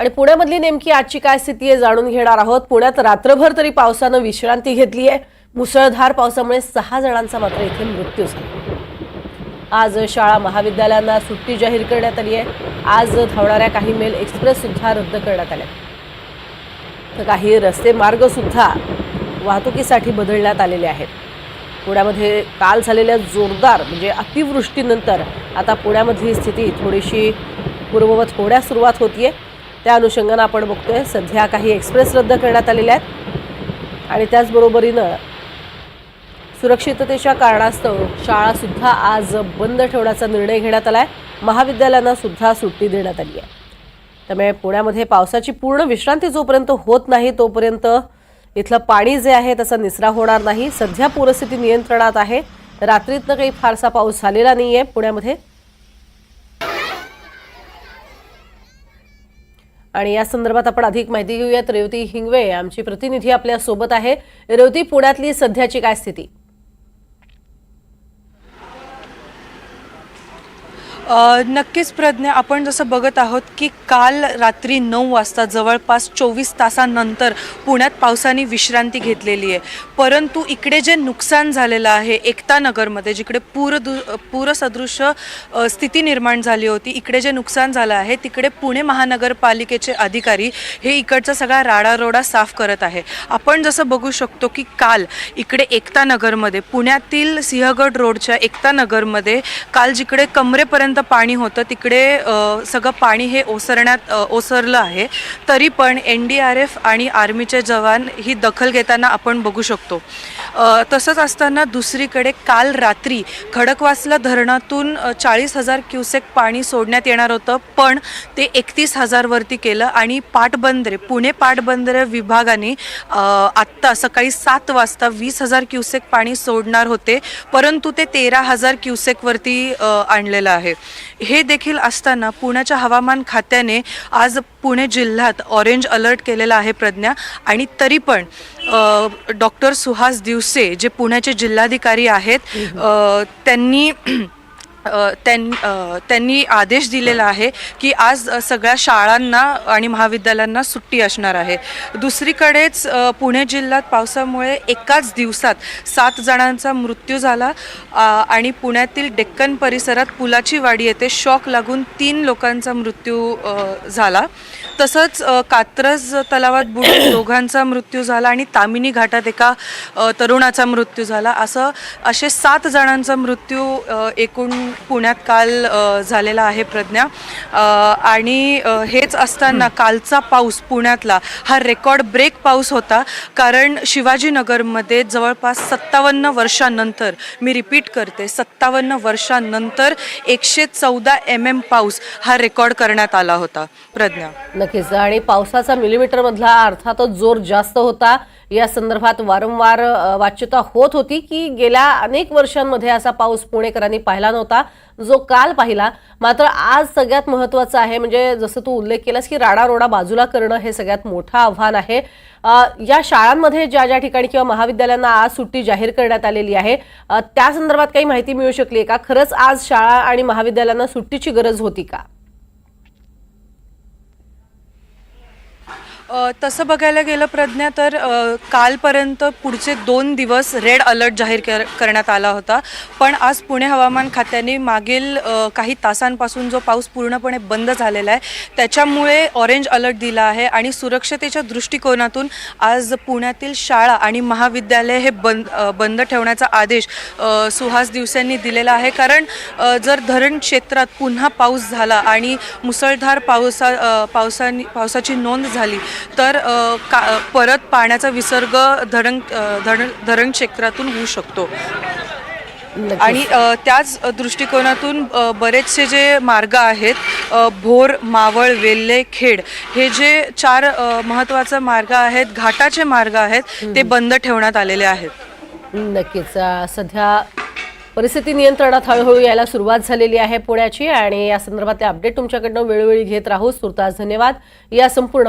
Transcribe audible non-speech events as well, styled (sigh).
आणि पुण्यामधली नेमकी आजची काय स्थिती आहे जाणून घेणार आहोत. पुण्यात रात्रभर तरी पावसानं विश्रांती घेतली आहे. मुसळधार पावसामुळे सहा जणांचा मात्र इथे मृत्यू झाला. आज शाळा महाविद्यालयांना सुट्टी जाहीर करण्यात आली आहे. आज धावणाऱ्या काही मेल एक्सप्रेस सुद्धा रद्द करण्यात आल्या. तर काही रस्ते मार्ग सुद्धा वाहतुकीसाठी बदलण्यात आलेले आहेत. पुण्यामध्ये काल झालेल्या जोरदार म्हणजे अतिवृष्टीनंतर आता पुण्यामधली स्थिती थोडीशी पूर्ववत होण्यास सुरुवात होतीये. त्या अनुषंगानं आपण बघतोय सध्या काही एक्सप्रेस रद्द करण्यात आलेल्या आहेत. आणि त्याचबरोबरीनं सुरक्षिततेच्या कारणास्तव शाळासुद्धा आज बंद ठेवण्याचा निर्णय घेण्यात आलाय. महाविद्यालयांना सुद्धा सुट्टी देण्यात आली आहे. त्यामुळे पुण्यामध्ये पावसाची पूर्ण विश्रांती जोपर्यंत होत नाही तोपर्यंत इथलं पाणी जे आहे त्याचा निसरा होणार नाही. सध्या पूरस्थिती नियंत्रणात आहे. रात्रीतनं काही फारसा पाऊस झालेला नाही आहे पुण्यामध्ये. आणि या संदर्भात आपण अधिक माहिती घेऊयात. रेवती हिंगवे आमची प्रतिनिधी आपल्यासोबत आहे. रेवती पुण्यातली सध्याची काय स्थिती? नक्कीच प्रज्ञा आपण जसं बघत आहोत की काल रात्री नऊ वाजता जवळपास चोवीस तासानंतर पुण्यात पावसाने विश्रांती घेतलेली आहे. परंतु इकडे जे नुकसान झालेलं आहे एकता नगरमध्ये जिकडे पूर दु पूरसदृश स्थिती निर्माण झाली होती इकडे जे नुकसान झालं आहे तिकडे पुणे महानगरपालिकेचे अधिकारी हे इकडचा सगळा राडारोडा साफ करत आहे. आपण जसं बघू शकतो की काल इकडे एकता नगरमध्ये पुण्यातील सिंहगड रोडच्या एकता नगरमध्ये काल जिकडे कमरेपर्यंत पाणी होतं तिकडे सगळं पाणी हे ओसरण्यात ओसरलं आहे. तरी पण एन डी आर एफ आणि आर्मीचे जवान ही दखल घेताना आपण बघू शकतो. तसंच असताना दुसरीकडे काल रात्री खडकवासला धरणातून चाळीस हजार क्युसेक पाणी सोडण्यात येणार होतं पण ते एकतीस हजारवरती केलं आणि पाटबंदरे पुणे पाटबंदरे विभागाने आत्ता सकाळी सात वाजता वीस हजार क्युसेक पाणी सोडणार होते परंतु ते तेरा हजार क्युसेकवरती आणलेलं आहे. हे देखील असताना पुण्याच्या हवामान खात्याने आज पुणे जिल्ह्यात ऑरेंज अलर्ट केलेला आहे प्रज्ञा. आणि तरी पण डॉक्टर सुहास दिवसे जे पुण्याचे जिल्हाधिकारी आहेत त्यांनी त्यां त्यांनी आदेश दिलेला आहे की आज सगळ्या शाळांना आणि महाविद्यालयांना सुट्टी असणार आहे. दुसरीकडेच पुणे जिल्ह्यात पावसामुळे एकाच दिवसात सात जणांचा मृत्यू झाला आणि पुण्यातील डेक्कन परिसरात पुलाची वाडी येथे शॉक लागून तीन लोकांचा मृत्यू झाला. तसंच कात्रज तलावात बुडून (coughs) दोघांचा मृत्यू झाला आणि तामिनी घाटात एका तरुणाचा मृत्यू झाला. असं असे सात जणांचा मृत्यू अ, पुण्यात काल झालेला आहे प्रज्ञा. आणि हेच असताना कालचा पाऊस पुण्यातला हा रेकॉर्ड ब्रेक पाऊस होता. कारण शिवाजीनगरमध्ये जवळपास सत्तावन्न वर्षांनंतर मी रिपीट करते सत्तावन्न वर्षांनंतर एकशे चौदा एम एम पाऊस हा रेकॉर्ड करण्यात आला होता. प्रज्ञा. नक्कीच. आणि पावसाचा मिलीमीटर मधला अर्थातच जोर जास्त होता. या संदर्भात वारंवार वाच्यता होत होती की गेल्या अनेक वर्षांमध्ये असा पाऊस पुणेकरांनी पाहिला नव्हता जो काल पाहिला. मात्र आज सगळ्यात महत्वाचं आहे म्हणजे जसं तू उल्लेख केलास की राडारोडा बाजूला करणं हे सगळ्यात मोठं आव्हान आहे. या शाळांमध्ये ज्या ज्या ठिकाणी किंवा महाविद्यालयांना आज सुट्टी जाहीर करण्यात आलेली आहे त्या संदर्भात काही माहिती मिळू शकली आहे का? खरंच आज शाळा आणि महाविद्यालयांना सुट्टीची गरज होती का? तसं बघायला गेलं प्रज्ञा तर कालपर्यंत पुढचे दोन दिवस रेड अलर्ट जाहीर कर करण्यात आला होता. पण आज पुणे हवामान खात्याने मागील काही तासांपासून जो पाऊस पूर्णपणे बंद झालेला आहे त्याच्यामुळे ऑरेंज अलर्ट दिला आहे आणि सुरक्षतेच्या दृष्टिकोनातून आज पुण्यातील शाळा आणि महाविद्यालय हे बंद बंद ठेवण्याचा आदेश सुहास दिवसांनी दिलेला आहे. कारण जर धरण क्षेत्रात पुन्हा पाऊस झाला आणि मुसळधार पावसा अ, पावसानी पावसाची नोंद झाली तर का परत पाण्याचा विसर्ग धरण धरण धरण क्षेत्रातून होऊ शकतो. आणि त्याच दृष्टिकोनातून बरेचसे जे मार्ग आहेत भोर मावळ वेल्हे खेड हे जे चार अ, महत्त्वाचे मार्ग आहेत घाटाचे मार्ग आहेत ते बंद ठेवण्यात आलेले आहेत. नक्कीच. सध्या परिस्थिती नियंत्रणात हळूहळू यायला सुरुवात झालेली आहे पुण्याची आणि या संदर्भातले अपडेट तुमच्याकडनं वेळोवेळी घेत राहू. सुरतास धन्यवाद. या संपूर्ण